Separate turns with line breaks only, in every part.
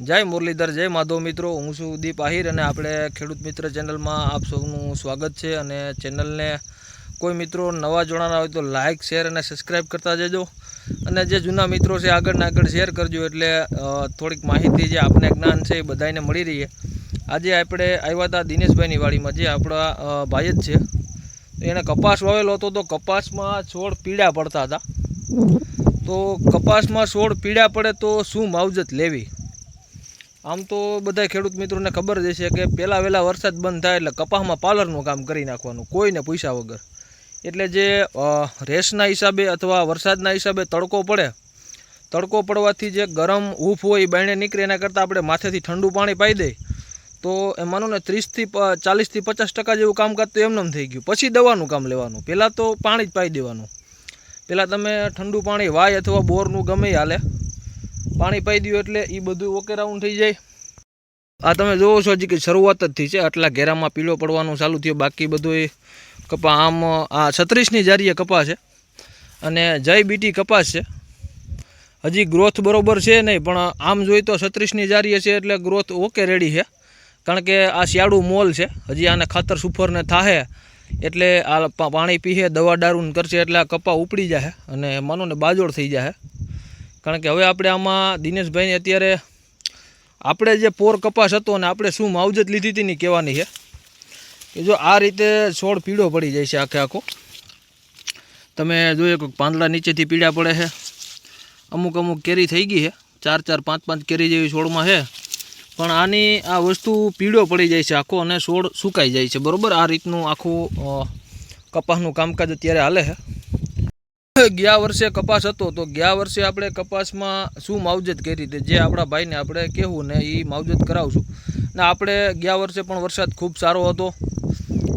જય મુરલીધર, જય માધવ મિત્રો. હું છું દીપ આહિર અને આપણે ખેડૂત મિત્ર ચેનલમાં આપ સૌનું સ્વાગત છે અને ચેનલને કોઈ મિત્રો નવા જોડાના હોય તો લાઇક શેર અને સબસ્ક્રાઈબ કરતા જજો. અને જે જૂના મિત્રો છે, આગળને આગળ શેર કરજો એટલે થોડીક માહિતી જે આપને જ્ઞાન છે એ બધાને મળી રહીએ. આજે આપણે આવ્યા હતા દિનેશભાઈની વાડીમાં, જે આપણા ભાઈ જ છે. એને કપાસ વાવેલો હતો તો કપાસમાં છોડ પીડા પડતા હતા. તો કપાસમાં છોડ પીડા પડે તો શું માવજત લેવી? આમ તો બધા ખેડૂત મિત્રોને ખબર જ હશે કે પહેલાં વહેલા વરસાદ બંધ થાય એટલે કપાસમાં પાલરનું કામ કરી નાખવાનું, કોઈને પૈસા વગર. એટલે જે રેસના હિસાબે અથવા વરસાદના હિસાબે તડકો પડે, તડકો પડવાથી જે ગરમ હૂફ હોય એ બાયણે નીકળે, એના કરતાં આપણે માથેથી ઠંડુ પાણી પાઈ દઈએ તો એ માનો ને ત્રીસથી ચાલીસથી પચાસ ટકા જેવું કામકાજ તો એમનેમ થઈ ગયું. પછી દવાનું કામ લેવાનું. પહેલાં તો પાણી જ પાઈ દેવાનું. પહેલાં તમે ઠંડુ પાણી વાય અથવા બોરનું ગમે હાલે. પાણી પાઈ દઉં એટલે એ બધું ઓકે રાઉન્ડ થઈ જાય. આ તમે જોવો છો હજી કે શરૂઆત જ થઈ છે. આટલા ઘેરામાં પીળો પડવાનું ચાલુ થયું. બાકી બધું એ કપા આમ, આ છત્રીસની જારીએ કપાસ છે. અને જય બીટી કપાસ છે. હજી ગ્રોથ બરોબર છે નહીં, પણ આમ જોઈએ તો છત્રીસની જારીએ છે એટલે ગ્રોથ ઓકે રેડી છે. કારણ કે આ શિયાળું મોલ છે. હજી આને ખાતર સુફરને થાહે. એટલે આ પાણી પીએ દવા દારૂ કરશે એટલે આ કપા ઉપડી જાય અને માનો ને બાજોડ થઈ જાય કારણ કે હવે આપણે આમાં દિનેશભાઈને અત્યારે આપણે જે પોર કપાસ હતો અને આપણે શું માવજત લીધી હતી ને કહેવાની છે કે જો આ રીતે છોડ પીળો પડી જાય છે આખે આખો. તમે જોઈએ કે પાંદડા નીચેથી પીળા પડે છે. અમુક અમુક કેરી થઈ ગઈ છે. ચાર ચાર પાંચ પાંચ કેરી જેવી છોડમાં છે. પણ આની આ વસ્તુ પીળો પડી જાય છે આખો અને છોડ સુકાઈ જાય છે. બરોબર? આ રીતનું આખું કપાસનું કામકાજ અત્યારે હાલે છે. ગયા વર્ષે કપાસ હતો, તો ગયા વર્ષે આપણે કપાસમાં શું માવજત કરી હતી જે આપણા ભાઈને આપણે કહેવું ને એ માવજત કરાવશું. ને આપણે ગયા વર્ષે પણ વરસાદ ખૂબ સારો હતો.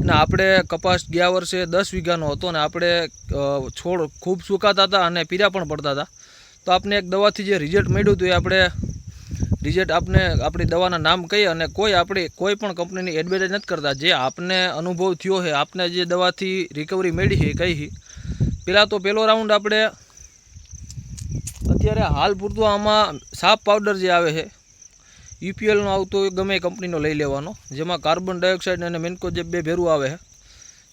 ને આપણે કપાસ ગયા વર્ષે દસ વીઘાનો હતો ને આપણે છોડ ખૂબ સુકાતા હતા અને પીરા પણ પડતા હતા. તો આપણે એક દવાથી જે રિઝલ્ટ મળ્યું હતું એ આપણે રિઝલ્ટ આપને, આપણી દવાના નામ કહીએ અને કોઈ આપણી, કોઈ પણ કંપનીની એડવર્ટાઇઝ નથી કરતા. જે આપને અનુભવ થયો છે આપને જે દવાથી રિકવરી મળી છે છે પહેલાં તો પહેલો રાઉન્ડ આપણે અત્યારે હાલ પૂરતું આમાં સાપ પાવડર જે આવે છે યુપીએલનો આવતો હોય, ગમે કંપનીનો લઈ લેવાનો, જેમાં કાર્બન ડાયોક્સાઇડ અને મેન્કો જે બે ભેરું આવે છે.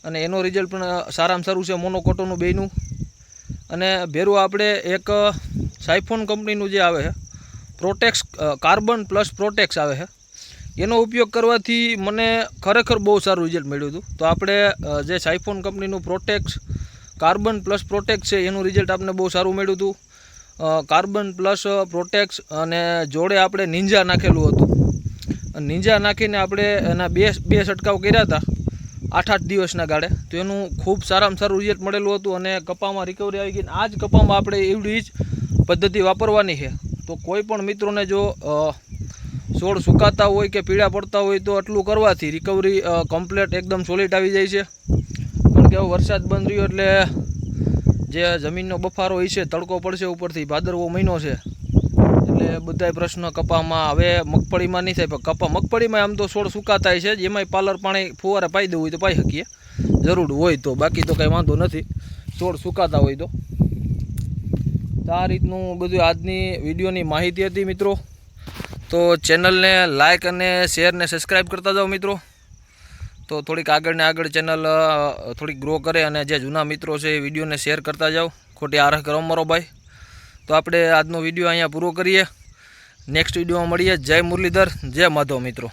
અને એનો રિઝલ્ટ પણ સારામાં સારું છે મોનોકોટોનું બેનું અને ભેરું આપણે એક સાઇફોન કંપનીનું જે આવે છે પ્રોટેક્સ કાર્બન પ્લસ પ્રોટેક્સ આવે છે. એનો ઉપયોગ કરવાથી મને ખરેખર બહુ સારું રિઝલ્ટ મળ્યું હતું. તો આપણે જે સાઇફોન કંપનીનું પ્રોટેક્સ કાર્બન પ્લસ પ્રોટેક્ટ છે, એનું રિઝલ્ટ આપણે બહુ સારું મળ્યું હતું. કાર્બન પ્લસ પ્રોટેક્ટ અને જોડે આપણે નિંજા નાખેલું હતું. નિંજા નાખીને આપણે એના બે બે છંટકાવ કર્યા હતા આઠ આઠ દિવસના ગાળે. તો એનું ખૂબ સારામાં સારું રિઝલ્ટ મળેલું હતું અને કપામાં રિકવરી આવી ગઈ. આ જ કપામાં આપણે એવડી જ પદ્ધતિ વાપરવાની છે. તો કોઈ પણ મિત્રોને જો છોડ સુકાતા હોય કે પીળા પડતા હોય તો આટલું કરવાથી રિકવરી કમ્પ્લેટ એકદમ સોલિડ આવી જાય છે. કારણ કે વરસાદ બંધ રહ્યો એટલે જે જમીનનો બફારો હોય છે, તડકો પડશે ઉપરથી, ભાદરવો મહિનો છે. એટલે બધાય પ્રશ્નો કપામાં હવે મગફળીમાં નહીં થાય, પણ કપા મગફળીમાં આમ તો છોડ સુકાતા છે, જ એમાંય પાલર પાણી ફુવારે પાઈ દેવું હોય તો પાઈ શકીએ. જરૂર હોય તો, બાકી તો કંઈ વાંધો નથી. છોડ સુકાતા હોય તો. આ રીતનું બધું આજની વિડીયોની માહિતી હતી મિત્રો. તો ચેનલને લાઇક અને શેરને સબસ્ક્રાઈબ કરતા જાઓ મિત્રો. તો થોડીક આગળ ને આગળ ચેનલ થોડીક ગ્રો કરે અને જે જૂના મિત્રો છે એ વિડીયોને શેર કરતા જાઓ. ખોટી આરહ કરો મારો ભાઈ. તો આપણે આજનો વીડિયો અહીંયા પૂરો કરીએ. નેક્સ્ટ વિડીયોમાં મળીએ. જય મુરલીધર, જય માધવ મિત્રો.